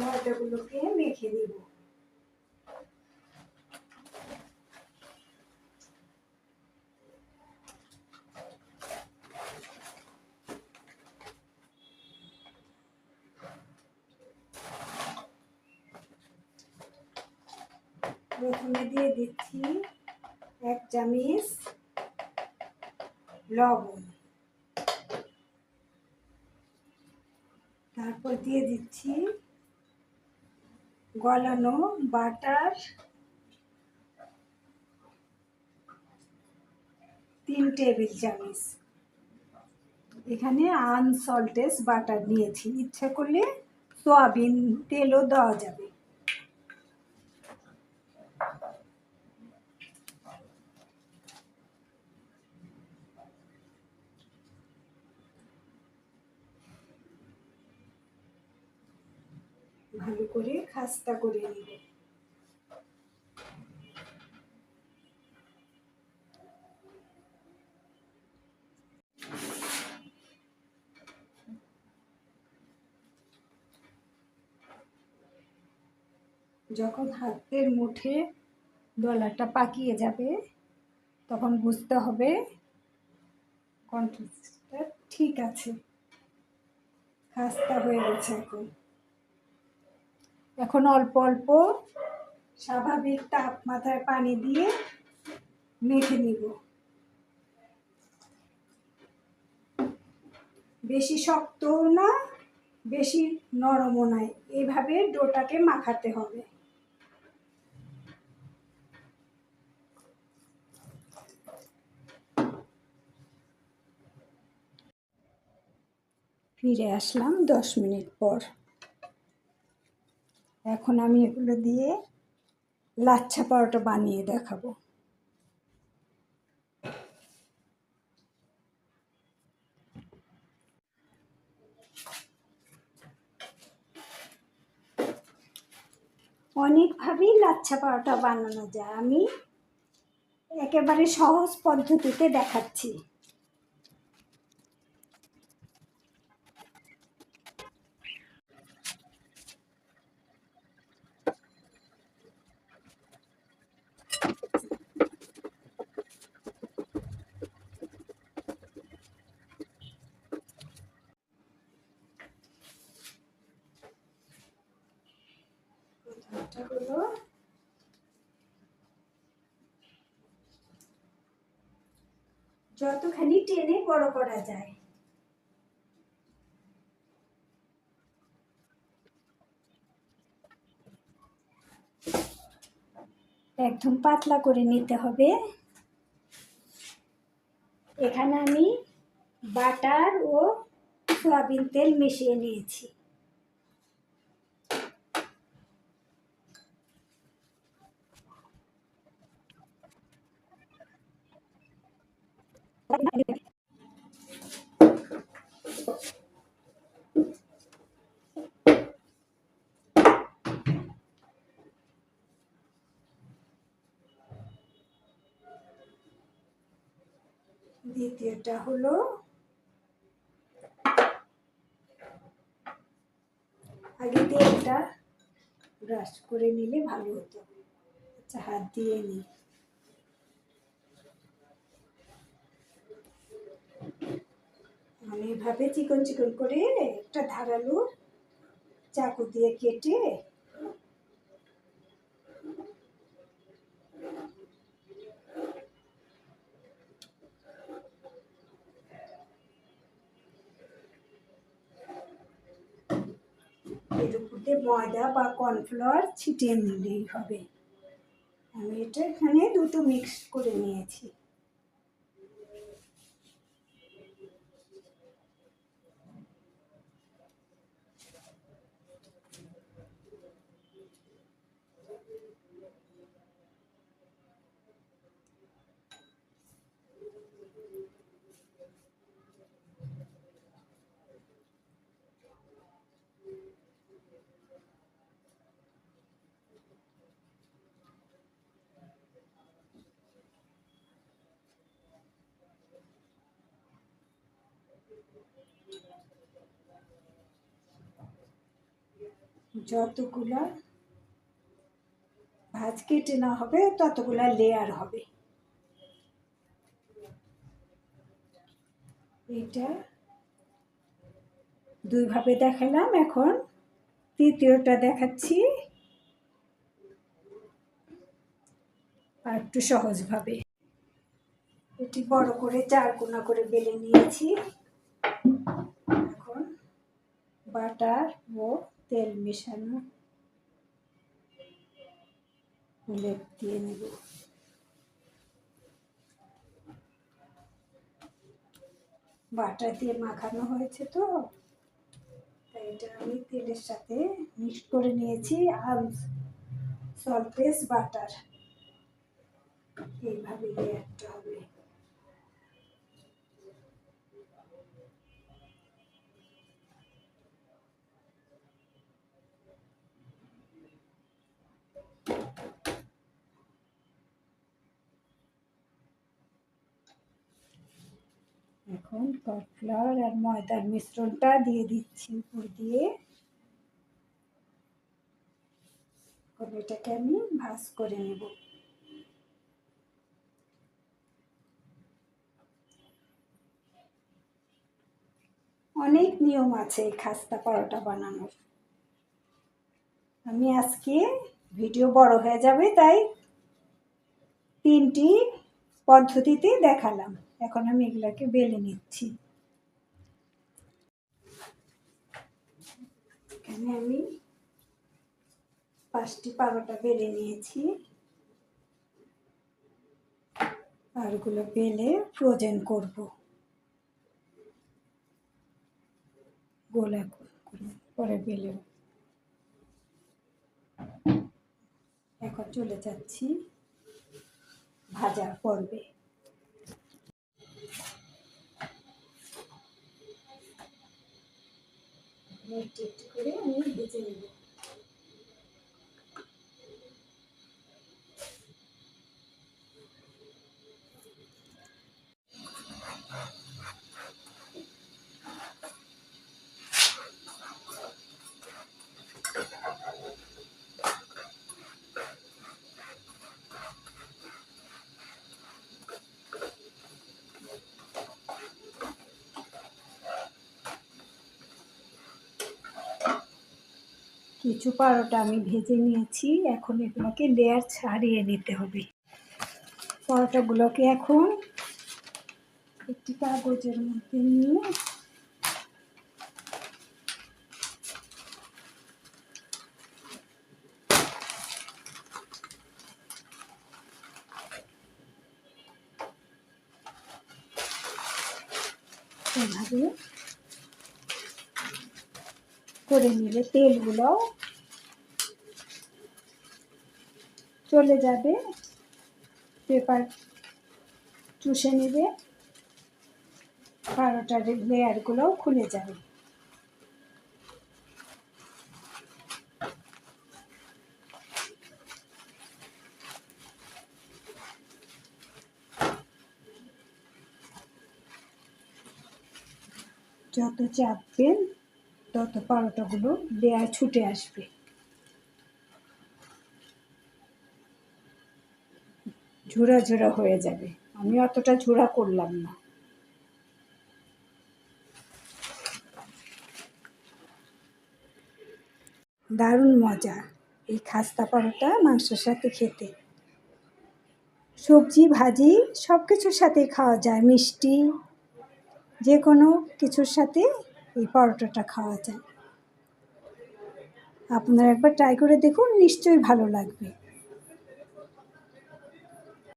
ময়দাগুলোকে মেখে দিব। প্রথমে দিয়ে দিচ্ছি এক চামচ লবণ। তারপর দিয়ে দিচ্ছি গলানো, বাটার, তিন টেবিল চামচ। এখানে আনসল্টেস বাটার নিয়েছি। ইচ্ছা করলে সোয়াবিন তেলও দেওয়া যাবে। ভালো করে খাস্তা করে নিব। যখন হাতের মুঠে ডলারটা পাকিয়ে যাবে, তখন বুঝতে হবে কন্ট্রাস্টটা ঠিক আছে। খাস্তা হয়ে গেছে এখন। এখন অল্প অল্প স্বাভাবিক তাপমাত্রায় পানি দিয়ে মেখে নিব। বেশি শক্তও না, বেশি নরমও নয় এইভাবে ডোটাকে মাখাতে হবে। ফিরে আসলাম দশ মিনিট পর। এখন আমি এগুলো দিয়ে লাচ্ছা পরোটা বানিয়ে দেখাবো। অনেকভাবেই লাচ্ছা পরোটা বানানো যায়। আমি একেবারে সহজ পদ্ধতিতে দেখাচ্ছি প্রথমটা হলো যতখানি টেনে বড় করা যায়। একদম পাতলা করে নিতে হবে। এখানে আমি বাটার ও সয়াবিন তেল মিশিয়ে নিয়েছি। দ্বিতীয়টা হলো আগে তেলটা ব্রাশ করে নিলে ভালো হতো। আচ্ছা হাত দিয়ে নিই আমি এভাবে চিকন চিকন করে একটা ধারালো চাকু দিয়ে কেটে এর উপর দিয়ে ময়দা বা কর্নফ্লাওয়ার ছিটিয়ে নিলেই হবে। আমি এটা এখানে দুটো মিক্স করে নিয়েছি। যতগুলা ভাজ কেটে না হবে, ততগুলা লেয়ার হবে। এটা দুইভাবে দেখালাম, এখন তৃতীয়টা দেখাচ্ছি। আর একটু সহজভাবে। এটি বড় করে চার কোনা করে বেলে নিয়েছি। এখন বাটার ও তেল মেশানো লেপ দিয়ে নেব। বাটার দিয়ে মাখানো হয়েছে তো এটা আমি তেলের সাথে মিক্স করে নিয়েছি আর সলপেস বাটার। এইভাবে লেয়ারটা হবে এখন কর্নফ্লাওয়ার আর ময়দার মিশ্রণটা দিয়ে দিচ্ছি উপর দিয়ে। এটাকে আমি ভাজ করে নেব। অনেক নিয়ম আছে এই খাস্তা পরোটা বানানোর। আমি আজকে ভিডিও বড় হয়ে যাবে, তাই তিনটি পদ্ধতিতে দেখালাম। এখন আমি এগুলাকে বেলে নিচ্ছি। এখানে আমি পাঁচটি পারোটা বেলে নিয়েছি। আর ওগুলো বেলে ফ্রোজেন করব। গোলা করে বেলে। এখন চলে যাচ্ছি ভাজার পর্বে। একটু একটু করে আমি বেঁচে নেব। কিছু পারোটা আমি ভেজে নিয়েছি। এখন এগুলোকে লেয়ার ছাড়িয়ে নিতে হবে। পরোটাগুলোকে এখন একটি কাগজের মধ্যে নিয়ে এভাবে করে নিলে তেলগুলো চলে যাবে। পেপার চুষে নেবে। পারোটার লেয়ারগুলোও খুলে যাবে। যত চাপবেন তত পারোটাগুলো লেয়ার ছুটে আসবে। ঝুরা ঝুরা হয়ে যাবে। আমি অতটা ঝুরা করলাম না। দারুণ মজা এই খাস্তা পরোটা মাংসের সাথে খেতে। সবজি, ভাজি সব কিছুর সাথে খাওয়া যায়, মিষ্টি যে কোনো কিছুর সাথে এই পরোটাটা খাওয়া যায় আপনারা একবার ট্রাই করে দেখুন নিশ্চয়ই ভালো লাগবে।